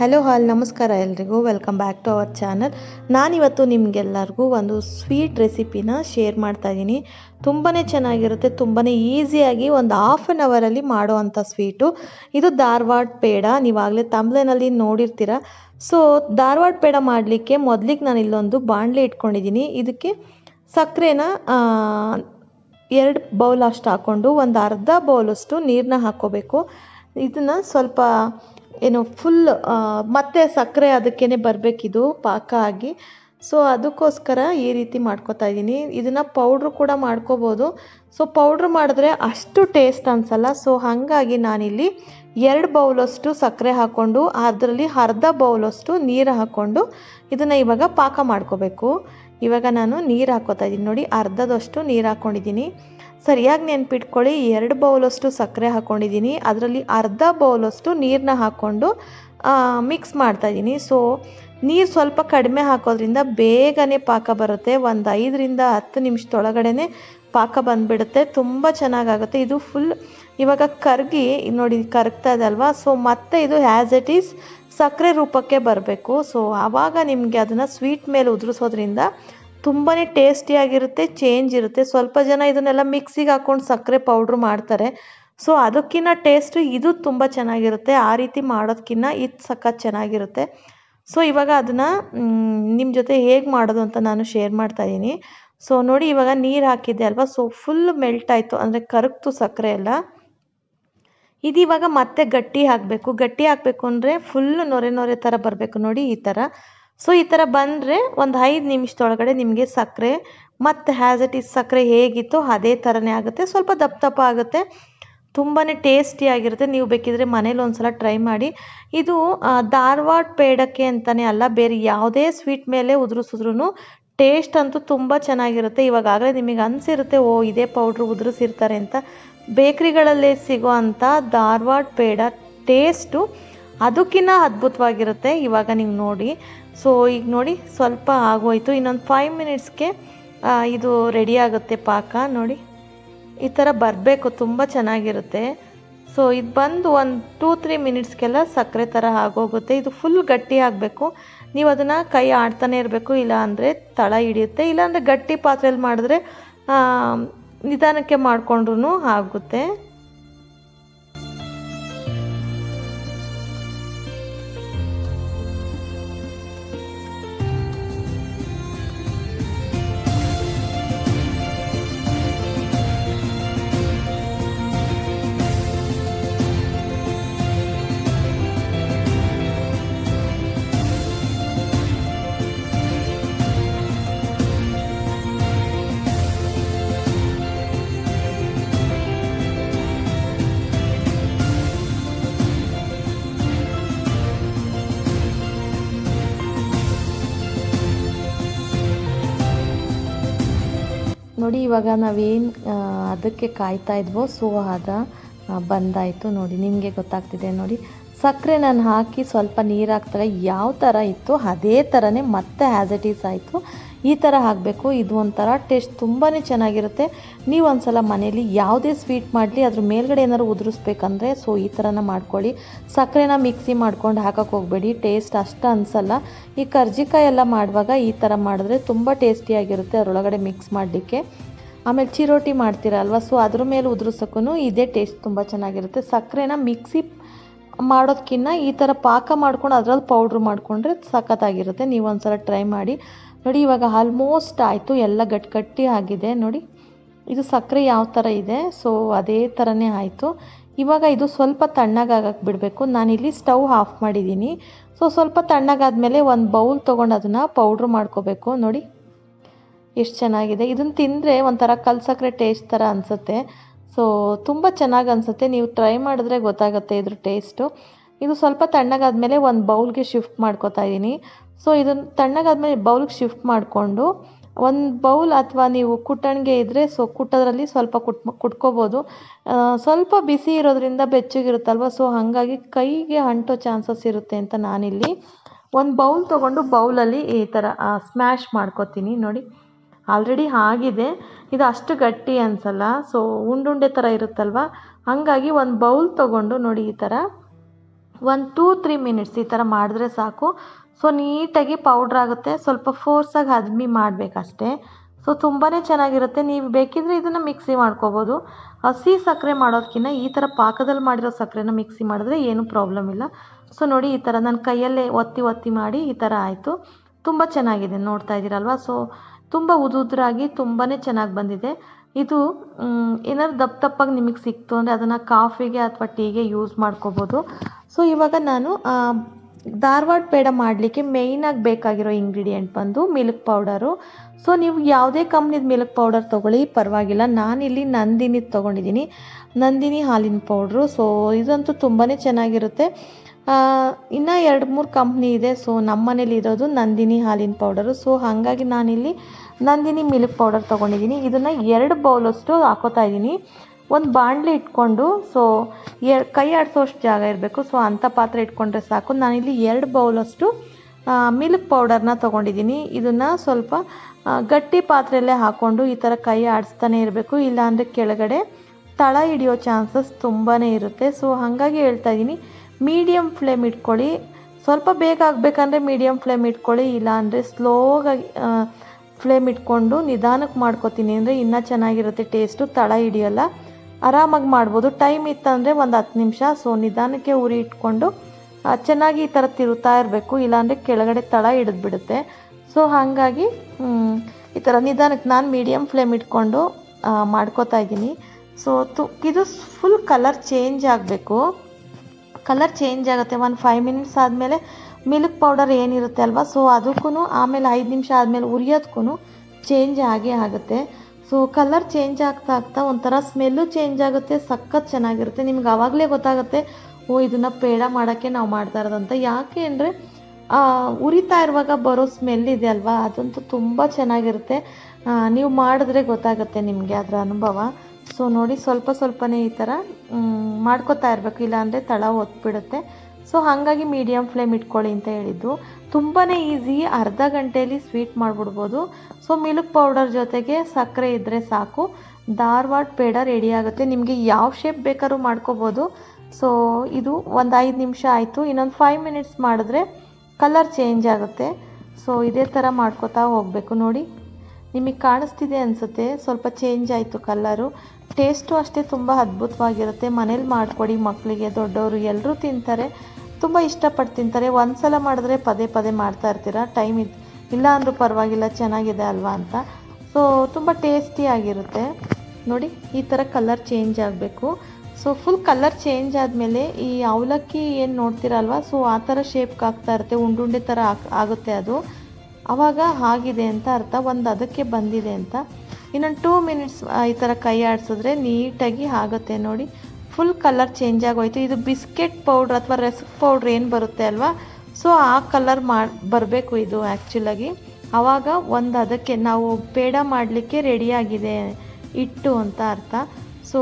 Hello ಹಾಲ್ ನಮಸ್ಕಾರ ಎಲ್ರಿಗೂ. Welcome back to our channel ನಾನಿವತ್ತು ನಿಮಗೆಲ್ಲರಿಗೂ ಒಂದು ಸ್ವೀಟ್ ರೆಸಿಪಿನ ಶೇರ್ ಮಾಡ್ತಾ ಇದ್ದೀನಿ ತುಂಬಾ ಚೆನ್ನಾಗಿರುತ್ತೆ ತುಂಬಾ ಈಸಿಯಾಗಿ ಒಂದು ಹಾಫ್ ಆನ್ ಅವರಲ್ಲಿ ಮಾಡುವಂಥ ಸ್ವೀಟು ಇದು ಧಾರವಾಡ ಪೇಡ. ನೀವಾಗಲೇ ತಂಬ್ಲೆನಲ್ಲಿ ನೋಡಿರ್ತೀರ. ಸೊ ಧಾರವಾಡ ಪೇಡ ಮಾಡಲಿಕ್ಕೆ ಮೊದಲಿಗೆ ನಾನು ಇಲ್ಲೊಂದು ಬಾಣಲೆ ಇಟ್ಕೊಂಡಿದ್ದೀನಿ ಇದಕ್ಕೆ ಸಕ್ಕರೆನ ಎರಡು ಬೌಲ್ ಅಷ್ಟು ಹಾಕ್ಕೊಂಡು ಒಂದು ಅರ್ಧ ಬೌಲಷ್ಟು ನೀರನ್ನ ಹಾಕ್ಕೋಬೇಕು. ಇದನ್ನು ಸ್ವಲ್ಪ ಏನು ಫುಲ್ ಮತ್ತೆ ಸಕ್ಕರೆ ಅದಕ್ಕೇ ಬರಬೇಕಿದು ಪಾಕ ಆಗಿ. ಸೊ ಅದಕ್ಕೋಸ್ಕರ ಈ ರೀತಿ ಮಾಡ್ಕೋತಾ ಇದ್ದೀನಿ ಇದನ್ನು ಪೌಡ್ರು ಕೂಡ ಮಾಡ್ಕೋಬೋದು. ಸೊ ಪೌಡ್ರ್ ಮಾಡಿದ್ರೆ ಅಷ್ಟು ಟೇಸ್ಟ್ ಅನಿಸಲ್ಲ. ಸೊ ಹಾಗಾಗಿ ನಾನಿಲ್ಲಿ ಎರಡು ಬೌಲಷ್ಟು ಸಕ್ಕರೆ ಹಾಕ್ಕೊಂಡು, ಅದರಲ್ಲಿ ಅರ್ಧ ಬೌಲಷ್ಟು ನೀರು ಹಾಕ್ಕೊಂಡು ಇದನ್ನು ಇವಾಗ ಪಾಕ ಮಾಡ್ಕೋಬೇಕು. ಇವಾಗ ನಾನು ನೀರು ಹಾಕೋತಾ ಇದ್ದೀನಿ ನೋಡಿ, ಅರ್ಧದಷ್ಟು ನೀರು ಹಾಕ್ಕೊಂಡಿದ್ದೀನಿ ಸರಿಯಾಗಿ ನೆನ್ಪಿಟ್ಕೊಳ್ಳಿ. ಎರಡು ಬೌಲಷ್ಟು ಸಕ್ಕರೆ ಹಾಕ್ಕೊಂಡಿದ್ದೀನಿ ಅದರಲ್ಲಿ ಅರ್ಧ ಬೌಲಷ್ಟು ನೀರನ್ನ ಹಾಕ್ಕೊಂಡು ಮಿಕ್ಸ್ ಮಾಡ್ತಾಯಿದ್ದೀನಿ ಸೊ ನೀರು ಸ್ವಲ್ಪ ಕಡಿಮೆ ಹಾಕೋದ್ರಿಂದ ಬೇಗನೆ ಪಾಕ ಬರುತ್ತೆ. ಒಂದು ಐದರಿಂದ ಹತ್ತು ನಿಮಿಷದೊಳಗಡೆ ಪಾಕ ಬಂದುಬಿಡುತ್ತೆ. ತುಂಬ ಚೆನ್ನಾಗಾಗುತ್ತೆ. ಇದು ಫುಲ್ ಇವಾಗ ಕರಗಿ, ನೋಡಿ ಕರಗ್ತಾ ಇದೆ ಅಲ್ವಾ? ಸೊ ಮತ್ತೆ ಇದು ಆ್ಯಸ್ ಇಟ್ ಈಸ್ ಸಕ್ಕರೆ ರೂಪಕ್ಕೆ ಬರಬೇಕು. ಸೊ ಆವಾಗ ನಿಮಗೆ ಅದನ್ನು ಸ್ವೀಟ್ ಮೇಲೆ ಉದುರಿಸೋದ್ರಿಂದ ತುಂಬಾ ಟೇಸ್ಟಿಯಾಗಿರುತ್ತೆ ಚೇಂಜ್ ಇರುತ್ತೆ. ಸ್ವಲ್ಪ ಜನ ಇದನ್ನೆಲ್ಲ ಮಿಕ್ಸಿಗೆ ಹಾಕ್ಕೊಂಡು ಸಕ್ಕರೆ ಪೌಡ್ರ್ ಮಾಡ್ತಾರೆ. ಸೊ ಅದಕ್ಕಿಂತ ಟೇಸ್ಟು ಇದು ತುಂಬ ಚೆನ್ನಾಗಿರುತ್ತೆ. ಆ ರೀತಿ ಮಾಡೋದಕ್ಕಿಂತ ಇದು ಸಖತ್ ಚೆನ್ನಾಗಿರುತ್ತೆ. ಸೊ ಇವಾಗ ಅದನ್ನು ನಿಮ್ಮ ಜೊತೆ ಹೇಗೆ ಮಾಡೋದು ಅಂತ ನಾನು ಶೇರ್ ಮಾಡ್ತಾಯಿದ್ದೀನಿ ಸೊ ನೋಡಿ ಇವಾಗ ನೀರು ಹಾಕಿದ್ದೆ ಅಲ್ವಾ? ಸೊ ಫುಲ್ ಮೆಲ್ಟ್ ಆಯಿತು. ಅಂದರೆ ಕರಗ್ತು ಸಕ್ಕರೆ ಎಲ್ಲ. ಇದು ಇವಾಗ ಮತ್ತೆ ಗಟ್ಟಿ ಹಾಕಬೇಕು. ಗಟ್ಟಿ ಹಾಕಬೇಕು ಅಂದರೆ ಫುಲ್ ನೊರೆ ನೊರೆ ಥರ ಬರಬೇಕು. ನೋಡಿ ಈ ಥರ ಸೊ ಈ ಥರ ಬಂದರೆ ಒಂದು ಐದು ನಿಮಿಷದೊಳಗಡೆ ನಿಮಗೆ ಸಕ್ಕರೆ, ಮತ್ತು ಹ್ಯಾಸ್ ಇಟ್ ಈಸ್ ಸಕ್ಕರೆ ಹೇಗಿತ್ತು ಅದೇ ಥರನೇ ಆಗುತ್ತೆ. ಸ್ವಲ್ಪ ದಪ್ಪ ದಪ್ಪ ಆಗುತ್ತೆ. ತುಂಬಾ ಟೇಸ್ಟಿಯಾಗಿರುತ್ತೆ ನೀವು ಬೇಕಿದ್ರೆ ಮನೇಲಿ ಒಂದು ಸಲ ಟ್ರೈ ಮಾಡಿ. ಇದು ಧಾರವಾಡ ಪೇಡಕ್ಕೆ ಅಂತಲೇ ಅಲ್ಲ, ಬೇರೆ ಯಾವುದೇ ಸ್ವೀಟ್ ಮೇಲೆ ಉದುರಿಸಿದ್ರು ಟೇಸ್ಟ್ ಅಂತೂ ತುಂಬ ಚೆನ್ನಾಗಿರುತ್ತೆ. ಇವಾಗಾಗಲೇ ನಿಮಗೆ ಅನಿಸಿರುತ್ತೆ, ಓ, ಇದೇ ಪೌಡ್ರ್ ಉದುರಿಸಿರ್ತಾರೆ ಅಂತ. ಬೇಕ್ರಿಗಳಲ್ಲೇ ಸಿಗೋ ಅಂಥ ಧಾರವಾಡ ಪೇಡ ಟೇಸ್ಟು ಅದಕ್ಕಿಂತ ಅದ್ಭುತವಾಗಿರುತ್ತೆ. ಇವಾಗ ನೀವು ನೋಡಿ. ಸೊ ಈಗ ನೋಡಿ, ಸ್ವಲ್ಪ ಆಗೋಯ್ತು. ಇನ್ನೊಂದು ಫೈವ್ ಮಿನಿಟ್ಸ್ಗೆ ಇದು ರೆಡಿ ಆಗುತ್ತೆ ಪಾಕ. ನೋಡಿ. ಈ ಥರ ಬರಬೇಕು. ತುಂಬ ಚೆನ್ನಾಗಿರುತ್ತೆ. ಸೊ ಇದು ಬಂದು ಒಂದು ಟೂ ತ್ರೀ ಮಿನಿಟ್ಸ್ಗೆಲ್ಲ ಸಕ್ಕರೆ ಥರ ಆಗೋಗುತ್ತೆ. ಇದು ಫುಲ್ ಗಟ್ಟಿ ಆಗಬೇಕು. ನೀವು ಅದನ್ನು ಕೈ ಆಡ್ತಾನೆ ಇರಬೇಕು. ಇಲ್ಲ ಅಂದರೆ ತಳ ಹಿಡಿಯುತ್ತೆ. ಇಲ್ಲಾಂದರೆ ಗಟ್ಟಿ ಪಾತ್ರೆಯಲ್ಲಿ ಮಾಡಿದ್ರೆ ನಿಧಾನಕ್ಕೆ ಮಾಡಿಕೊಂಡ್ರೂ ಆಗುತ್ತೆ. ನೋಡಿ, ಇವಾಗ ನಾವೇನು ಅದಕ್ಕೆ ಕಾಯ್ತಾ ಇದ್ವೋ ಸೊ ಅದ ಬಂದಾಯಿತು ನೋಡಿ, ನಿಮಗೆ ಗೊತ್ತಾಗ್ತಿದೆ ನೋಡಿ. ಸಕ್ಕರೆ ನಾನು ಹಾಕಿ ಸ್ವಲ್ಪ ನೀರು ಹಾಕ್ತಾರೆ ಯಾವ ಥರ ಇತ್ತು ಅದೇ ಥರನೇ ಮತ್ತೆ ಆ್ಯಸ್ ಇಟ್ ಈಸ್ ಆಯಿತು. ಈ ಥರ ಹಾಕಬೇಕು, ಇದು ಒಂಥರ ಟೇಸ್ಟ್ ತುಂಬಾ ಚೆನ್ನಾಗಿರುತ್ತೆ. ನೀವು ಒಂದ್ಸಲ ಮನೇಲಿ ಯಾವುದೇ ಸ್ವೀಟ್ ಮಾಡಲಿ, ಅದ್ರ ಮೇಲ್ಗಡೆ ಏನಾದ್ರು ಉದುರಿಸ್ಬೇಕಂದ್ರೆ ಸೊ ಈ ಥರನ ಮಾಡ್ಕೊಳ್ಳಿ. ಸಕ್ಕರೆನ ಮಿಕ್ಸಿ ಮಾಡ್ಕೊಂಡು ಹಾಕಕ್ಕೆ ಹೋಗಬೇಡಿ ಟೇಸ್ಟ್ ಅಷ್ಟು ಅನಿಸಲ್ಲ. ಈ ಕರ್ಜಿಕಾಯಿ ಎಲ್ಲ ಮಾಡುವಾಗ ಈ ಥರ ಮಾಡಿದ್ರೆ ತುಂಬ ಟೇಸ್ಟಿಯಾಗಿರುತ್ತೆ ಅದರೊಳಗಡೆ ಮಿಕ್ಸ್ ಮಾಡಲಿಕ್ಕೆ. ಆಮೇಲೆ ಚಿರೋಟಿ ಮಾಡ್ತೀರಲ್ವ ಸೊ ಅದ್ರ ಮೇಲೆ ಉದುರಿಸೋಕ್ಕೂ ಇದೇ ಟೇಸ್ಟ್ ತುಂಬ ಚೆನ್ನಾಗಿರುತ್ತೆ. ಸಕ್ಕರೆನ ಮಿಕ್ಸಿ ಮಾಡೋದಕ್ಕಿಂತ ಈ ಥರ ಪಾಕ ಮಾಡ್ಕೊಂಡು ಅದ್ರಲ್ಲಿ ಪೌಡ್ರ್ ಮಾಡಿಕೊಂಡ್ರೆ ಸಖತ್ತಾಗಿರುತ್ತೆ. ನೀವು ಒಂದ್ಸಲ ಟ್ರೈ ಮಾಡಿ ನೋಡಿ, ಇವಾಗ ಆಲ್ಮೋಸ್ಟ್ ಆಯಿತು, ಎಲ್ಲ ಗಟ್ಟಿ ಆಗಿದೆ ನೋಡಿ. ಇದು ಸಕ್ಕರೆ ಯಾವ ಥರ ಇದೆ? ಸೊ ಅದೇ ಥರನೇ ಆಯಿತು. ಇವಾಗ ಇದು ಸ್ವಲ್ಪ ತಣ್ಣಗಾಗಕ್ಕೆ ಬಿಡಬೇಕು. ನಾನಿಲ್ಲಿ ಸ್ಟವ್ ಆಫ್ ಮಾಡಿದ್ದೀನಿ. ಸೊ ಸ್ವಲ್ಪ ತಣ್ಣಗಾದಮೇಲೆ ಒಂದು ಬೌಲ್ ತೊಗೊಂಡು ಅದನ್ನು ಪೌಡ್ರ್ ಮಾಡ್ಕೋಬೇಕು ನೋಡಿ. ಎಷ್ಟು ಚೆನ್ನಾಗಿದೆ. ಇದನ್ನು ತಿಂದರೆ ಒಂಥರ ಕಲ್ ಸಕ್ಕರೆ ಟೇಸ್ಟ್ ಥರ ಅನಿಸುತ್ತೆ. ಸೊ ತುಂಬ ಚೆನ್ನಾಗಿ ಅನಿಸುತ್ತೆ. ನೀವು ಟ್ರೈ ಮಾಡಿದ್ರೆ ಗೊತ್ತಾಗುತ್ತೆ ಇದ್ರ ಟೇಸ್ಟು. ಇದು ಸ್ವಲ್ಪ ತಣ್ಣಗಾದ್ಮೇಲೆ ಒಂದು ಬೌಲ್ಗೆ ಶಿಫ್ಟ್ ಮಾಡ್ಕೋತಾ ಇದ್ದೀನಿ ಸೊ ಇದನ್ನು ತಣ್ಣಗಾದ್ಮೇಲೆ ಬೌಲ್ಗೆ ಶಿಫ್ಟ್ ಮಾಡಿಕೊಂಡು ಒಂದು ಬೌಲ್ ಅಥವಾ ನೀವು ಕುಟ್ಟಣಿಗೆ ಇದ್ದರೆ ಸೊ ಕುಟ್ಟೋದ್ರಲ್ಲಿ ಸ್ವಲ್ಪ ಕುಟ್, ಕುಟ್ಕೋಬೋದು. ಸ್ವಲ್ಪ ಬಿಸಿ ಇರೋದ್ರಿಂದ ಬೆಚ್ಚಗಿರುತ್ತಲ್ವ ಸೊ ಹಾಗಾಗಿ ಕೈಗೆ ಅಂಟೋ ಚಾನ್ಸಸ್ ಇರುತ್ತೆ ಅಂತ ನಾನಿಲ್ಲಿ. ಒಂದು ಬೌಲ್ ತೊಗೊಂಡು ಬೌಲಲ್ಲಿ ಈ ಥರ ಸ್ಮ್ಯಾಶ್ ಮಾಡ್ಕೋತೀನಿ. ನೋಡಿ, ಆಲ್ರೆಡಿ ಆಗಿದೆ. ಇದು ಅಷ್ಟು ಗಟ್ಟಿ ಅನ್ಸಲ್ಲ ಸೊ ಉಂಡುಂಡೆ ಥರ ಇರುತ್ತಲ್ವ? ಹಾಗಾಗಿ ಒಂದು ಬೌಲ್ ತೊಗೊಂಡು ನೋಡಿ ಈ ಥರ ಒಂದು ಟೂ ತ್ರೀ ಮಿನಿಟ್ಸ್ ಈ ಥರ ಮಾಡಿದ್ರೆ ಸಾಕು. ಸೊ ನೀಟಾಗಿ ಪೌಡ್ರ್ ಆಗುತ್ತೆ. ಸ್ವಲ್ಪ ಫೋರ್ಸಾಗಿ ಹದ್ಮಿ ಮಾಡಬೇಕಷ್ಟೇ. ಸೊ ತುಂಬಾ ಚೆನ್ನಾಗಿರುತ್ತೆ. ನೀವು ಬೇಕಿದ್ರೆ ಇದನ್ನು ಮಿಕ್ಸಿ ಮಾಡ್ಕೋಬೋದು. ಹಸಿ ಸಕ್ಕರೆ ಮಾಡೋದಕ್ಕಿಂತ ಈ ಥರ ಪಾಕದಲ್ಲಿ ಮಾಡಿರೋ ಸಕ್ಕರೆನ ಮಿಕ್ಸಿ ಮಾಡಿದ್ರೆ ಏನೂ ಪ್ರಾಬ್ಲಮ್ ಇಲ್ಲ. ಸೊ ನೋಡಿ ಈ ಥರ ನನ್ನ ಕೈಯಲ್ಲೇ ಒತ್ತಿ ಒತ್ತಿ ಮಾಡಿ ಈ ಥರ ಆಯಿತು. ತುಂಬ ಚೆನ್ನಾಗಿದೆ. ನೋಡ್ತಾ ಇದ್ದೀರಲ್ವ? ಸೊ ತುಂಬ ಉದುದ್ರಾಗಿ ತುಂಬಾ ಚೆನ್ನಾಗಿ ಬಂದಿದೆ. ಇದು ಏನಾದ್ರು ದಪ್ಪ ದಪ್ಪಾಗಿ ನಿಮಗೆ ಸಿಕ್ತು ಅಂದರೆ ಅದನ್ನು ಕಾಫಿಗೆ ಅಥವಾ ಟೀಗೆ ಯೂಸ್ ಮಾಡ್ಕೋಬೋದು. ಸೊ, ಇವಾಗ ನಾನು ಧಾರವಾಡ ಪೇಡ ಮಾಡಲಿಕ್ಕೆ ಮೇಯ್ನಾಗಿ ಬೇಕಾಗಿರೋ ಇಂಗ್ರೀಡಿಯೆಂಟ್ ಬಂದು ಮಿಲ್ಕ್ ಪೌಡರು. ಸೊ, ನೀವು ಯಾವುದೇ ಕಂಪ್ನಿದ ಮಿಲ್ಕ್ ಪೌಡರ್ ತೊಗೊಳ್ಳಿ, ಪರವಾಗಿಲ್ಲ. ನಾನಿಲ್ಲಿ ನಂದಿನಿದು ತೊಗೊಂಡಿದ್ದೀನಿ. ನಂದಿನಿ ಹಾಲಿನ ಪೌಡ್ರು. ಸೊ, ಇದಂತೂ ತುಂಬಾ ಚೆನ್ನಾಗಿರುತ್ತೆ. ಇನ್ನು ಎರಡು ಮೂರು ಕಂಪ್ನಿ ಇದೆ. ಸೊ ನಮ್ಮ ಮನೇಲಿ ಇರೋದು ನಂದಿನಿ ಹಾಲಿನ ಪೌಡರು. ಸೊ, ಹಾಗಾಗಿ ನಾನಿಲ್ಲಿ ನಂದಿನಿ ಮಿಲ್ಕ್ ಪೌಡರ್ ತೊಗೊಂಡಿದ್ದೀನಿ. ಇದನ್ನು ಎರಡು ಬೌಲಷ್ಟು ಹಾಕೋತಾ ಇದ್ದೀನಿ. ಒಂದು ಬಾಣಲೆ ಇಟ್ಕೊಂಡು ಸೊ ಎ ಕೈ ಆಡಿಸೋಷ್ಟು ಜಾಗ ಇರಬೇಕು ಸೊ ಅಂಥ ಪಾತ್ರೆ ಇಟ್ಕೊಂಡ್ರೆ ಸಾಕು. ನಾನಿಲ್ಲಿ ಎರಡು ಬೌಲಷ್ಟು ಮಿಲ್ಕ್ ಪೌಡರ್ನ ತೊಗೊಂಡಿದ್ದೀನಿ. ಇದನ್ನು ಸ್ವಲ್ಪ ಗಟ್ಟಿ ಪಾತ್ರೆಯಲ್ಲೇ ಹಾಕ್ಕೊಂಡು ಈ ಥರ ಕೈ ಆಡಿಸ್ತಾನೆ ಇರಬೇಕು. ಇಲ್ಲಾಂದರೆ ಕೆಳಗಡೆ ತಳ ಹಿಡಿಯೋ ಚಾನ್ಸಸ್ ತುಂಬಾ ಇರುತ್ತೆ. ಸೊ ಹಾಗಾಗಿ ಹೇಳ್ತಾ ಇದ್ದೀನಿ ಮೀಡಿಯಮ್ ಫ್ಲೇಮ್ ಇಟ್ಕೊಳ್ಳಿ. ಸ್ವಲ್ಪ ಬೇಗ ಆಗಬೇಕಂದ್ರೆ ಮೀಡಿಯಮ್ ಫ್ಲೇಮ್ ಇಟ್ಕೊಳ್ಳಿ. ಇಲ್ಲಾಂದರೆ ಸ್ಲೋಗಾಗಿ ಫ್ಲೇಮ್ ಇಟ್ಕೊಂಡು ನಿಧಾನಕ್ಕೆ ಮಾಡ್ಕೊತೀನಿ ಅಂದರೆ ಇನ್ನೂ ಚೆನ್ನಾಗಿರುತ್ತೆ ಟೇಸ್ಟು ತಳ ಹಿಡಿಯೋಲ್ಲ. ಆರಾಮಾಗಿ ಮಾಡ್ಬೋದು. ಟೈಮ್ ಇತ್ತಂದರೆ ಒಂದು ಹತ್ತು ನಿಮಿಷ. ಸೊ ನಿಧಾನಕ್ಕೆ ಉರಿ ಇಟ್ಕೊಂಡು ಚೆನ್ನಾಗಿ ಈ ಥರ ತಿರುತ್ತಾ ಇರಬೇಕು. ಇಲ್ಲಾಂದರೆ ಕೆಳಗಡೆ ತಳ ಹಿಡಿದ್ಬಿಡುತ್ತೆ ಸೊ ಹಾಗಾಗಿ ಈ ಥರ ನಿಧಾನಕ್ಕೆ ನಾನು ಮೀಡಿಯಮ್ ಫ್ಲೇಮ್ ಇಟ್ಕೊಂಡು ಮಾಡ್ಕೋತಾ ಇದ್ದೀನಿ. ಸೊ ತು, ಇದು ಫುಲ್ ಕಲರ್ ಚೇಂಜ್ ಆಗಬೇಕು. ಕಲರ್ ಚೇಂಜ್ ಆಗುತ್ತೆ. ಒಂದು ಫೈವ್ ಮಿನಿಟ್ಸ್ ಆದಮೇಲೆ ಮಿಲ್ಕ್ ಪೌಡರ್ ಏನಿರುತ್ತೆ ಅಲ್ವಾ? ಸೊ ಅದಕ್ಕೂ ಆಮೇಲೆ ಐದು ನಿಮಿಷ ಆದಮೇಲೆ ಉರಿಯೋದಕ್ಕೂ ಚೇಂಜ್ ಆಗೇ ಆಗುತ್ತೆ. ಸೊ ಕಲರ್ ಚೇಂಜ್ ಆಗ್ತಾ ಆಗ್ತಾ ಒಂಥರ ಸ್ಮೆಲ್ಲು ಚೇಂಜ್ ಆಗುತ್ತೆ, ಸಖತ್ ಚೆನ್ನಾಗಿರುತ್ತೆ. ನಿಮ್ಗೆ ಆವಾಗಲೇ ಗೊತ್ತಾಗುತ್ತೆ, ಓ, ಇದನ್ನು ಪೇಡ ಮಾಡೋಕ್ಕೆ ನಾವು ಮಾಡ್ತಾ ಇರೋದಂತ. ಯಾಕೆ ಅಂದರೆ ಉರಿತಾ ಇರುವಾಗ ಬರೋ ಸ್ಮೆಲ್ ಇದೆ ಅಲ್ವಾ? ಅದಂತೂ ತುಂಬ ಚೆನ್ನಾಗಿರುತ್ತೆ. ನೀವು ಮಾಡಿದ್ರೆ ಗೊತ್ತಾಗುತ್ತೆ ನಿಮಗೆ ಅದರ ಅನುಭವ. ಸೊ ನೋಡಿ ಸ್ವಲ್ಪ ಸ್ವಲ್ಪನೇ ಈ ಥರ ಮಾಡ್ಕೋತಾ ಇರಬೇಕು. ಇಲ್ಲಾಂದರೆ ತಳ ಒತ್ಬಿಡುತ್ತೆ ಸೊ ಹಾಗಾಗಿ ಮೀಡಿಯಮ್ ಫ್ಲೇಮ್ ಇಟ್ಕೊಳ್ಳಿ ಅಂತ ಹೇಳಿದ್ದು. ತುಂಬಾ ಈಸಿ ಅರ್ಧ ಗಂಟೆಯಲ್ಲಿ ಸ್ವೀಟ್ ಮಾಡಿಬಿಡ್ಬೋದು. ಸೊ ಮಿಲ್ಕ್ ಪೌಡರ್ ಜೊತೆಗೆ ಸಕ್ಕರೆ ಇದ್ದರೆ ಸಾಕು. ಧಾರವಾಡ ಪೇಡ ರೆಡಿ ಆಗುತ್ತೆ. ನಿಮಗೆ ಯಾವ ಶೇಪ್ ಬೇಕಾದ್ರೂ ಮಾಡ್ಕೋಬೋದು. ಸೊ ಇದು ಒಂದು ಐದು ನಿಮಿಷ ಆಯಿತು. ಇನ್ನೊಂದು ಫೈವ್ ಮಿನಿಟ್ಸ್ ಮಾಡಿದ್ರೆ ಕಲರ್ ಚೇಂಜ್ ಆಗುತ್ತೆ. ಸೊ ಇದೇ ಥರ ಮಾಡ್ಕೋತಾ ಹೋಗಬೇಕು ನೋಡಿ. ನಿಮಗೆ ಕಾಣಿಸ್ತಿದೆ ಅನಿಸುತ್ತೆ. ಸ್ವಲ್ಪ ಚೇಂಜ್ ಆಯಿತು ಕಲ್ಲರು ಟೇಸ್ಟು ಅಷ್ಟೇ ತುಂಬ ಅದ್ಭುತವಾಗಿರುತ್ತೆ. ಮನೇಲಿ ಮಾಡಿಕೊಡಿ ಮಕ್ಕಳಿಗೆ ದೊಡ್ಡವರು ಎಲ್ಲರೂ ತಿಂತಾರೆ. ತುಂಬ ಇಷ್ಟಪಟ್ಟು ತಿಂತಾರೆ ಒಂದು ಸಲ ಮಾಡಿದ್ರೆ ಪದೇ ಪದೇ ಮಾಡ್ತಾ ಇರ್ತೀರ? ಟೈಮ್ ಇದು ಇಲ್ಲ ಅಂದರೂ ಪರವಾಗಿಲ್ಲ, ಚೆನ್ನಾಗಿದೆ ಅಲ್ವಾ ಅಂತ. ಸೊ ತುಂಬ ಟೇಸ್ಟಿಯಾಗಿರುತ್ತೆ ನೋಡಿ, ಈ ಥರ ಕಲರ್ ಚೇಂಜ್ ಆಗಬೇಕು. ಸೊ ಫುಲ್ ಕಲರ್ ಚೇಂಜ್ ಆದಮೇಲೆ ಈ ಅವಲಕ್ಕಿ ಏನು ನೋಡ್ತೀರಲ್ವ? ಸೊ ಆ ಥರ ಶೇಪ್ಗೆ ಆಗ್ತಾ ಇರುತ್ತೆ. ಉಂಡುಂಡೆ ಥರ ಆಗುತ್ತೆ ಅದು. ಆವಾಗ ಆಗಿದೆ ಅಂತ ಅರ್ಥ. ಒಂದು ಅದಕ್ಕೆ ಬಂದಿದೆ ಅಂತ. ಇನ್ನೊಂದು ಟೂ ಮಿನಿಟ್ಸ್ ಈ ಥರ ಕೈ ಆಡಿಸಿದ್ರೆ ನೀಟಾಗಿ ಆಗುತ್ತೆ. ನೋಡಿ ಫುಲ್ ಕಲರ್ ಚೇಂಜ್ ಆಗೋಯ್ತು. ಇದು ಬಿಸ್ಕೆಟ್ ಪೌಡ್ರ್ ಅಥವಾ ರಸ್ಕ್ ಪೌಡ್ರ್ ಏನು ಬರುತ್ತೆ ಅಲ್ವಾ? ಸೊ ಆ ಕಲರ್ ಮಾಡಿ, ಬರಬೇಕು ಇದು ಆ್ಯಕ್ಚುಲಾಗಿ ಆವಾಗ ಒಂದು ಅದಕ್ಕೆ ನಾವು ಪೇಡ ಮಾಡಲಿಕ್ಕೆ ರೆಡಿಯಾಗಿದೆ ಇಟ್ಟು ಅಂತ ಅರ್ಥ. ಸೊ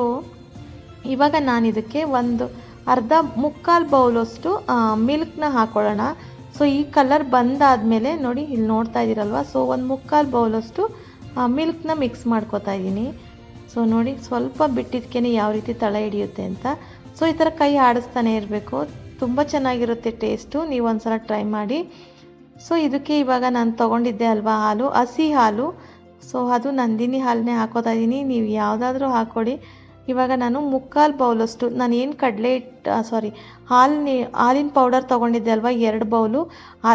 ಇವಾಗ ನಾನು ಇದಕ್ಕೆ ಒಂದು ಅರ್ಧ ಮುಕ್ಕಾಲು ಬೌಲಷ್ಟು ಮಿಲ್ಕ್ನ ಹಾಕೊಳ್ಳೋಣ. ಸೊ ಈ ಕಲರ್ ಬಂದಾದಮೇಲೆ ನೋಡಿ, ಇಲ್ಲಿ ನೋಡ್ತಾ ಇದ್ದೀರಲ್ವ? ಸೊ ಒಂದು ಮುಕ್ಕಾಲು ಬೌಲಷ್ಟು ಮಿಲ್ಕ್ನ ಮಿಕ್ಸ್ ಮಾಡ್ಕೋತಾ ಇದ್ದೀನಿ. ಸೊ ನೋಡಿ, ಸ್ವಲ್ಪ ಬಿಟ್ಟಿದ್ಕೇನೆ ಯಾವ ರೀತಿ ತಳ ಹಿಡಿಯುತ್ತೆ ಅಂತ. ಸೊ ಈ ಥರ ಕೈ ಆಡಿಸ್ತಾನೆ ಇರಬೇಕು. ತುಂಬ ಚೆನ್ನಾಗಿರುತ್ತೆ ಟೇಸ್ಟು. ನೀವು ಒಂದ್ಸಲ ಟ್ರೈ ಮಾಡಿ. ಸೊ ಇದಕ್ಕೆ ಇವಾಗ ನಾನು ತೊಗೊಂಡಿದ್ದೆ ಅಲ್ವಾ ಹಾಲು, ಹಸಿ ಹಾಲು. ಸೊ ಅದು ನಂದಿನಿ ಹಾಲನ್ನೇ ಹಾಕೋತಾ ಇದ್ದೀನಿ. ನೀವು ಯಾವುದಾದ್ರೂ ಹಾಕ್ಕೊಡಿ. ಇವಾಗ ನಾನು ಮುಕ್ಕಾಲು ಬೌಲಷ್ಟು, ನಾನು ಏನು ಕಡಲೆ ಹಿಟ್ಟು ಸಾರಿ ಹಾಲಿನ ಹಾಲಿನ ಪೌಡರ್ ತೊಗೊಂಡಿದ್ದೆ ಅಲ್ವಾ, ಎರಡು ಬೌಲು,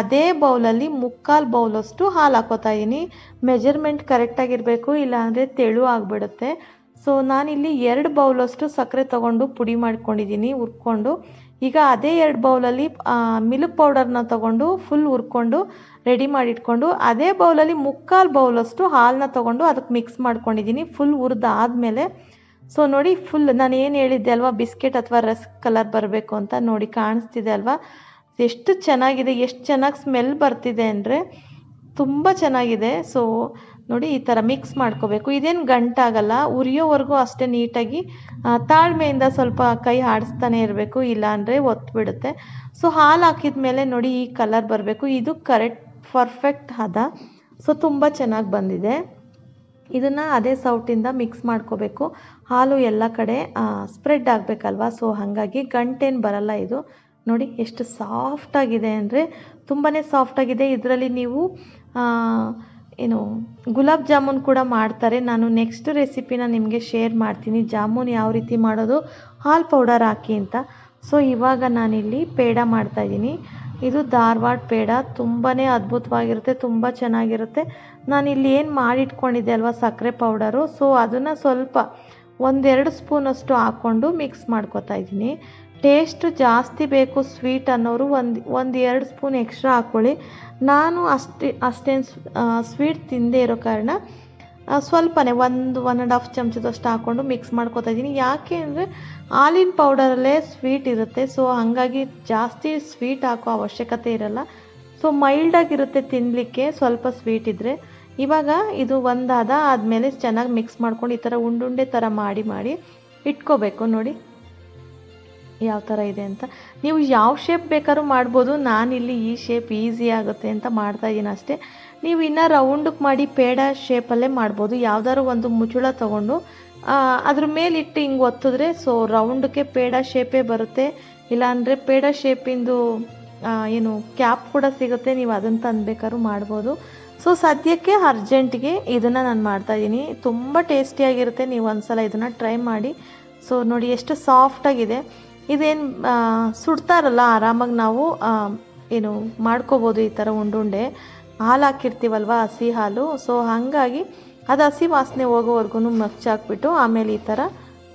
ಅದೇ ಬೌಲಲ್ಲಿ ಮುಕ್ಕಾಲು ಬೌಲಷ್ಟು ಹಾಲು ಹಾಕೋತಾ ಇದ್ದೀನಿ ಮೆಜರ್ಮೆಂಟ್ ಕರೆಕ್ಟಾಗಿರಬೇಕು ಇಲ್ಲಾಂದರೆ ತೆಳು ಆಗಿಬಿಡುತ್ತೆ. ಸೊ ನಾನಿಲ್ಲಿ ಎರಡು ಬೌಲಷ್ಟು ಸಕ್ಕರೆ ತೊಗೊಂಡು ಪುಡಿ ಮಾಡ್ಕೊಂಡಿದ್ದೀನಿ ಹುರ್ಕೊಂಡು. ಈಗ ಅದೇ ಎರಡು ಬೌಲಲ್ಲಿ ಮಿಲ್ಕ್ ಪೌಡರ್ನ ತೊಗೊಂಡು ಫುಲ್ ಹುರ್ಕೊಂಡು ರೆಡಿ ಮಾಡಿಟ್ಕೊಂಡು, ಅದೇ ಬೌಲಲ್ಲಿ ಮುಕ್ಕಾಲು ಬೌಲಷ್ಟು ಹಾಲನ್ನ ತೊಗೊಂಡು ಅದಕ್ಕೆ ಮಿಕ್ಸ್ ಮಾಡ್ಕೊಂಡಿದ್ದೀನಿ ಫುಲ್ ಹುರಿದಾದ್ಮೇಲೆ. ಸೊ ನೋಡಿ ಫುಲ್ ನಾನು ಏನು ಹೇಳಿದ್ದೆ ಅಲ್ವಾ? ಬಿಸ್ಕೆಟ್ ಅಥವಾ ರಸ್ಕ್ ಕಲರ್ ಬರಬೇಕು ಅಂತ ನೋಡಿ ಕಾಣಿಸ್ತಿದೆ ಅಲ್ವಾ? ಎಷ್ಟು ಚೆನ್ನಾಗಿದೆ, ಎಷ್ಟು ಚೆನ್ನಾಗಿ ಸ್ಮೆಲ್ ಬರ್ತಿದೆ ಅಂದರೆ ತುಂಬ ಚೆನ್ನಾಗಿದೆ. ಸೊ ನೋಡಿ, ಈ ಥರ ಮಿಕ್ಸ್ ಮಾಡ್ಕೋಬೇಕು. ಇದೇನು ಗಂಟಾಗಲ್ಲ ಉರಿಯೋವರೆಗೂ ಅಷ್ಟೇ ನೀಟಾಗಿ ತಾಳ್ಮೆಯಿಂದ ಸ್ವಲ್ಪ ಕೈ ಆಡಿಸ್ತಾನೆ ಇರಬೇಕು ಇಲ್ಲ ಅಂದರೆ ಒತ್ತು ಬಿಡುತ್ತೆ ಸೊ ಹಾಲು ಹಾಕಿದ ಮೇಲೆ ನೋಡಿ ಈ ಕಲರ್ ಬರಬೇಕು. ಇದು ಕರೆಕ್ಟ್ ಪರ್ಫೆಕ್ಟ್ ಹದ. ಸೊ ತುಂಬ ಚೆನ್ನಾಗಿ ಬಂದಿದೆ. ಇದನ್ನು ಅದೇ ಸೌಟಿಂದ ಮಿಕ್ಸ್ ಮಾಡ್ಕೋಬೇಕು. ಹಾಲು ಎಲ್ಲ ಕಡೆ ಸ್ಪ್ರೆಡ್ ಆಗಬೇಕಲ್ವ? ಸೊ ಹಾಗಾಗಿ ಗಂಟೇನು ಬರಲ್ಲ ಇದು. ನೋಡಿ, ಎಷ್ಟು ಸಾಫ್ಟಾಗಿದೆ ಅಂದರೆ ತುಂಬಾ ಸಾಫ್ಟಾಗಿದೆ ಇದರಲ್ಲಿ ನೀವು ಏನು, ಗುಲಾಬ್ ಜಾಮೂನ್ ಕೂಡ ಮಾಡ್ತಾರೆ. ನಾನು ನೆಕ್ಸ್ಟ್ ರೆಸಿಪಿನ ನಿಮಗೆ ಶೇರ್ ಮಾಡ್ತೀನಿ. ಜಾಮೂನ್ ಯಾವ ರೀತಿ ಮಾಡೋದು? ಹಾಲು ಪೌಡರ್ ಹಾಕಿ ಅಂತ. ಸೊ ಇವಾಗ ನಾನಿಲ್ಲಿ ಪೇಡ ಮಾಡ್ತಾಯಿದ್ದೀನಿ ಇದು ಧಾರವಾಡ ಪೇಡ ತುಂಬಾ ಅದ್ಭುತವಾಗಿರುತ್ತೆ, ತುಂಬ ಚೆನ್ನಾಗಿರುತ್ತೆ. ನಾನಿಲ್ಲಿ ಏನು ಮಾಡಿಟ್ಕೊಂಡಿದ್ದೆ ಅಲ್ವಾ ಸಕ್ಕರೆ ಪೌಡರು, ಸೊ ಅದನ್ನು ಸ್ವಲ್ಪ ಒಂದೆರಡು ಸ್ಪೂನಷ್ಟು ಹಾಕ್ಕೊಂಡು ಮಿಕ್ಸ್ ಮಾಡ್ಕೊತಾ ಇದ್ದೀನಿ. ಟೇಸ್ಟ್ ಜಾಸ್ತಿ ಬೇಕು ಸ್ವೀಟ್ ಅನ್ನೋರು ಒಂದು ಒಂದು ಎರಡು ಸ್ಪೂನ್ ಎಕ್ಸ್ಟ್ರಾ ಹಾಕ್ಕೊಳ್ಳಿ ನಾನು ಅಷ್ಟೇ, ಅಷ್ಟೇನು ಸ್ವೀಟ್ ತಿಂದೇ ಇರೋ ಕಾರಣ ಸ್ವಲ್ಪನೇ ಒಂದು ಒನ್ ಆ್ಯಂಡ್ ಹಾಫ್ ಚಮಚದಷ್ಟು ಹಾಕ್ಕೊಂಡು ಮಿಕ್ಸ್ ಮಾಡ್ಕೊತಾ ಇದ್ದೀನಿ. ಯಾಕೆ ಅಂದರೆ ಹಾಲಿನ ಪೌಡರಲ್ಲೇ ಸ್ವೀಟ್ ಇರುತ್ತೆ. ಸೊ ಹಾಗಾಗಿ ಜಾಸ್ತಿ ಸ್ವೀಟ್ ಹಾಕೋ ಅವಶ್ಯಕತೆ ಇರಲ್ಲ. ಸೊ ಮೈಲ್ಡಾಗಿರುತ್ತೆ ತಿನ್ನಲಿಕ್ಕೆ ಸ್ವಲ್ಪ ಸ್ವೀಟ್ ಇದ್ದರೆ ಇವಾಗ ಇದು ಒಂದಾದ ಆದಮೇಲೆ ಚೆನ್ನಾಗಿ ಮಿಕ್ಸ್ ಮಾಡ್ಕೊಂಡು ಈ ಥರ ಉಂಡುಂಡೆ ಥರ ಮಾಡಿ ಮಾಡಿ ಇಟ್ಕೋಬೇಕು. ನೋಡಿ ಯಾವ ಥರ ಇದೆ ಅಂತ. ನೀವು ಯಾವ ಶೇಪ್ ಬೇಕಾದ್ರೂ ಮಾಡ್ಬೋದು. ನಾನಿಲ್ಲಿ ಈ ಶೇಪ್ ಈಸಿ ಆಗುತ್ತೆ ಅಂತ ಮಾಡ್ತಾ ಇದ್ದೀನಿ ಅಷ್ಟೇ. ನೀವು ಇನ್ನೂ ರೌಂಡಕ್ಕೆ ಮಾಡಿ ಪೇಡ ಶೇಪಲ್ಲೇ ಮಾಡ್ಬೋದು. ಯಾವ್ದಾದ್ರು ಒಂದು ಮುಚ್ಚುಳ ತೊಗೊಂಡು ಅದ್ರ ಮೇಲಿಟ್ಟು ಹಿಂಗೆ ಒತ್ತಿದ್ರೆ ಸೊ ರೌಂಡಕ್ಕೆ ಪೇಡ ಶೇಪೇ ಬರುತ್ತೆ. ಇಲ್ಲಾಂದರೆ ಪೇಡ ಶೇಪಿಂದು ಏನು ಕ್ಯಾಪ್ ಕೂಡ ಸಿಗುತ್ತೆ. ನೀವು ಅದನ್ನು ತಂದು ಮಾಡ್ಬೋದು. ಸೊ ಸದ್ಯಕ್ಕೆ ಅರ್ಜೆಂಟಿಗೆ ಇದನ್ನು ನಾನು ಮಾಡ್ತಾಯಿದ್ದೀನಿ ತುಂಬ ಟೇಸ್ಟಿಯಾಗಿರುತ್ತೆ ನೀವು ಒಂದ್ಸಲ ಇದನ್ನು ಟ್ರೈ ಮಾಡಿ. ಸೊ ನೋಡಿ ಎಷ್ಟು ಸಾಫ್ಟಾಗಿದೆ ಇದೇನು ಸುಡ್ತಾರಲ್ಲ, ಆರಾಮಾಗಿ ನಾವು ಏನು ಮಾಡ್ಕೋಬೋದು ಈ ಥರ ಉಂಡುಂಡೆ. ಹಾಲು ಹಾಕಿರ್ತೀವಲ್ವ ಹಸಿ ಹಾಲು ಸೊ ಹಾಗಾಗಿ ಅದು ಹಸಿ ವಾಸನೆ ಹೋಗೋವರೆಗೂ ಮಗ್ಚಾಕ್ಬಿಟ್ಟು ಆಮೇಲೆ ಈ ಥರ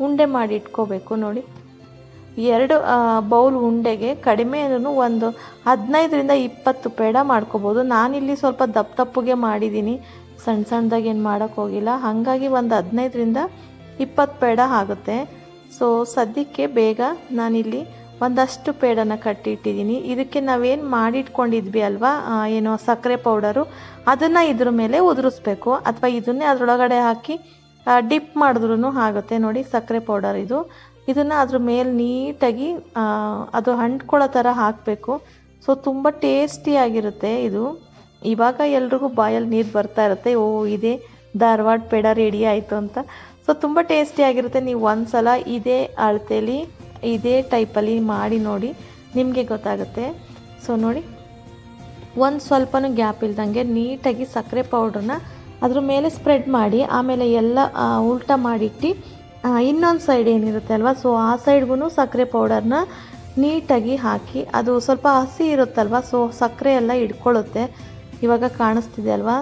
ಉಂಡೆ ಮಾಡಿ ಇಟ್ಕೋಬೇಕು ನೋಡಿ. ಎರಡು ಬೌಲ್ ಉಂಡೆಗೆ ಕಡಿಮೆ ಒಂದು ಹದಿನೈದರಿಂದ ಇಪ್ಪತ್ತು ಪೇಡ ಮಾಡ್ಕೋಬೋದು. ನಾನಿಲ್ಲಿ ಸ್ವಲ್ಪ ದಪ್ಪ ದಪ್ಪಗೆ ಮಾಡಿದ್ದೀನಿ ಸಣ್ಣ ಸಣ್ಣದಾಗಿ ಏನು ಮಾಡೋಕ್ಕೆ ಹೋಗಿಲ್ಲ. ಹಾಗಾಗಿ ಒಂದು ಹದಿನೈದರಿಂದ ಇಪ್ಪತ್ತು ಪೇಡ ಆಗುತ್ತೆ. ಸೊ ಸದ್ಯಕ್ಕೆ ಬೇಗ ನಾನಿಲ್ಲಿ ಒಂದಷ್ಟು ಪೇಡನ ಕಟ್ಟಿಟ್ಟಿದ್ದೀನಿ. ಇದಕ್ಕೆ ನಾವೇನು ಮಾಡಿಟ್ಕೊಂಡಿದ್ವಿ ಅಲ್ವಾ? ಏನು ಸಕ್ಕರೆ ಪೌಡರು. ಅದನ್ನು ಇದ್ರ ಮೇಲೆ ಉದುರಿಸ್ಬೇಕು. ಅಥವಾ ಇದನ್ನೇ ಅದರೊಳಗಡೆ ಹಾಕಿ ಡಿಪ್ ಮಾಡಿದ್ರೂ ಆಗುತ್ತೆ ನೋಡಿ ಸಕ್ಕರೆ ಪೌಡರ್ ಇದು. ಇದನ್ನು ಅದ್ರ ಮೇಲೆ ನೀಟಾಗಿ ಅದು ಅಂಟ್ಕೊಳ್ಳೋ ಥರ ಹಾಕಬೇಕು. ಸೊ, ತುಂಬ ಟೇಸ್ಟಿಯಾಗಿರುತ್ತೆ ಇದು. ಇವಾಗ ಎಲ್ರಿಗೂ ಬಾಯಲ್ಲಿ ನೀರು ಬರ್ತಾ ಇರುತ್ತೆ. ಓ, ಇದೇ ಧಾರವಾಡ ಪೇಡ ರೆಡಿ ಆಯಿತು ಅಂತ. ಸೊ, ತುಂಬ ಟೇಸ್ಟಿಯಾಗಿರುತ್ತೆ ನೀವು ಒಂದು ಸಲ ಇದೇ ಅಳತೆಲಿ ಇದೇ ಟೈಪಲ್ಲಿ ಮಾಡಿ ನೋಡಿ, ನಿಮಗೆ ಗೊತ್ತಾಗುತ್ತೆ. ಸೊ ನೋಡಿ, ಒಂದು ಸ್ವಲ್ಪನೂ ಗ್ಯಾಪ್ ಇಲ್ದಂಗೆ ನೀಟಾಗಿ ಸಕ್ಕರೆ ಪೌಡ್ರನ್ನ ಅದ್ರ ಮೇಲೆ ಸ್ಪ್ರೆಡ್ ಮಾಡಿ, ಆಮೇಲೆ ಎಲ್ಲ ಉಲ್ಟಾ ಮಾಡಿಟ್ಟು ಇನ್ನೊಂದು ಸೈಡ್ ಏನಿರುತ್ತೆ ಅಲ್ವಾ? ಸೊ ಆ ಸೈಡ್ಗೂ ಸಕ್ಕರೆ ಪೌಡರ್ನ ನೀಟಾಗಿ ಹಾಕಿ, ಅದು ಸ್ವಲ್ಪ ಹಸಿ ಇರುತ್ತಲ್ವ? ಸೊ ಸಕ್ಕರೆ ಎಲ್ಲ ಇಟ್ಕೊಳ್ಳುತ್ತೆ ಇವಾಗ ಕಾಣಿಸ್ತಿದೆ ಅಲ್ವಾ?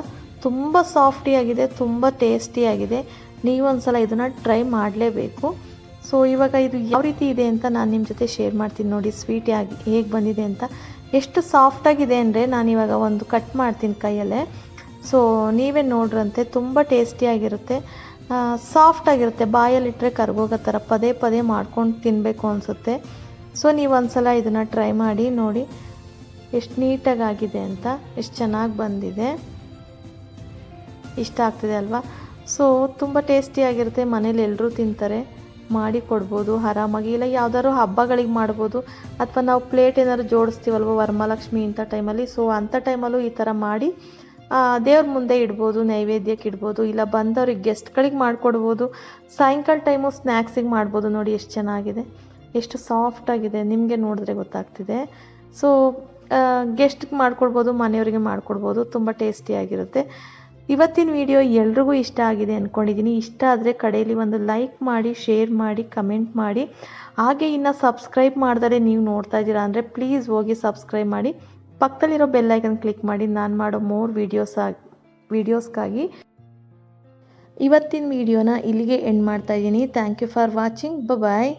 ತುಂಬ ಸಾಫ್ಟಿಯಾಗಿದೆ ತುಂಬ ಟೇಸ್ಟಿಯಾಗಿದೆ ನೀವೊಂದು ಸಲ ಇದನ್ನು ಟ್ರೈ ಮಾಡಲೇಬೇಕು. ಸೊ ಇವಾಗ ಇದು ಯಾವ ರೀತಿ ಇದೆ ಅಂತ ನಾನು ನಿಮ್ಮ ಜೊತೆ ಶೇರ್ ಮಾಡ್ತೀನಿ ನೋಡಿ ಸ್ವೀಟ್ ಆಗಿ ಹೇಗೆ ಬಂದಿದೆ ಅಂತ. ಎಷ್ಟು ಸಾಫ್ಟಾಗಿದೆ ಅಂದರೆ ನಾನು ಇವಾಗ ಒಂದು ಕಟ್ ಮಾಡ್ತೀನಿ ಕೈಯಲ್ಲೇ. ಸೊ ನೀವೇ ನೋಡ್ರಂತೆ, ತುಂಬ ಟೇಸ್ಟಿಯಾಗಿರುತ್ತೆ ಸಾಫ್ಟಾಗಿರುತ್ತೆ ಬಾಯಲ್ಲಿಟ್ಟರೆ ಕರ್ಗೋಗೋ ಥರ ಪದೇ ಪದೇ ಮಾಡ್ಕೊಂಡು ತಿನ್ನಬೇಕು ಅನಿಸುತ್ತೆ. ಸೊ ನೀವು ಒಂದ್ಸಲ ಇದನ್ನು ಟ್ರೈ ಮಾಡಿ ನೋಡಿ, ಎಷ್ಟು ನೀಟಾಗಿ ಆಗಿದೆ ಅಂತ, ಎಷ್ಟು ಚೆನ್ನಾಗಿ ಬಂದಿದೆ. ಇಷ್ಟ ಆಗ್ತಿದೆ ಅಲ್ವಾ? ಸೊ ತುಂಬ ಟೇಸ್ಟಿಯಾಗಿರುತ್ತೆ ಮನೇಲಿ ಎಲ್ಲರೂ ತಿಂತಾರೆ. ಮಾಡಿ ಕೊಡ್ಬೋದು, ಆರಾಮಾಗಿ. ಇಲ್ಲ, ಯಾವ್ದಾದ್ರು ಹಬ್ಬಗಳಿಗೆ ಮಾಡ್ಬೋದು. ಅಥವಾ ನಾವು ಪ್ಲೇಟ್ ಏನಾದ್ರು ಜೋಡಿಸ್ತೀವಲ್ವ ವರಮಹಾಲಕ್ಷ್ಮಿ ಇಂಥ ಟೈಮಲ್ಲಿ ಸೊ ಅಂಥ ಟೈಮಲ್ಲೂ ಈ ಥರ ಮಾಡಿ ದೇವ್ರ ಮುಂದೆ ಇಡ್ಬೋದು, ನೈವೇದ್ಯಕ್ಕೆ ಇಡ್ಬೋದು. ಇಲ್ಲ, ಬಂದವ್ರಿಗೆ ಗೆಸ್ಟ್ಗಳಿಗೆ ಮಾಡಿಕೊಡ್ಬೋದು. ಸಾಯಂಕಾಲ ಟೈಮು ಸ್ನ್ಯಾಕ್ಸಿಗೆ ಮಾಡ್ಬೋದು. ನೋಡಿ, ಎಷ್ಟು ಚೆನ್ನಾಗಿದೆ. ಎಷ್ಟು ಸಾಫ್ಟಾಗಿದೆ ನಿಮಗೆ ನೋಡಿದ್ರೆ ಗೊತ್ತಾಗ್ತಿದೆ. ಸೊ ಗೆಸ್ಟ್ಗೆ ಮಾಡ್ಕೊಡ್ಬೋದು, ಮನೆಯವರಿಗೆ ಮಾಡ್ಕೊಡ್ಬೋದು. ತುಂಬ ಟೇಸ್ಟಿಯಾಗಿರುತ್ತೆ ಇವತ್ತಿನ ವಿಡಿಯೋ ಎಲ್ರಿಗೂ ಇಷ್ಟ ಆಗಿದೆ ಅಂದ್ಕೊಂಡಿದ್ದೀನಿ ಇಷ್ಟ ಆದರೆ ಕಡೆಯಲ್ಲಿ ಒಂದು ಲೈಕ್ ಮಾಡಿ ಶೇರ್ ಮಾಡಿ ಕಮೆಂಟ್ ಮಾಡಿ. ಹಾಗೆ ಇನ್ನು ಸಬ್ಸ್ಕ್ರೈಬ್ ಮಾಡಿದರೆ ನೀವು ನೋಡ್ತಾ ಇದ್ದೀರಾ ಅಂದರೆ ಪ್ಲೀಸ್ ಹೋಗಿ ಸಬ್ಸ್ಕ್ರೈಬ್ ಮಾಡಿ. ಪಕ್ಕದಲ್ಲಿರೋ ಬೆಲ್ಲೈಕನ್ ಕ್ಲಿಕ್ ಮಾಡಿ. ನಾನು ಮಾಡೋ ಮೋರ್ ವೀಡಿಯೋಸ್ ವೀಡಿಯೋಸ್ಗಾಗಿ ಇವತ್ತಿನ ವಿಡಿಯೋನ ಇಲ್ಲಿಗೆ ಎಂಡ್ ಮಾಡ್ತಾ ಇದ್ದೀನಿ. Thank you for watching bye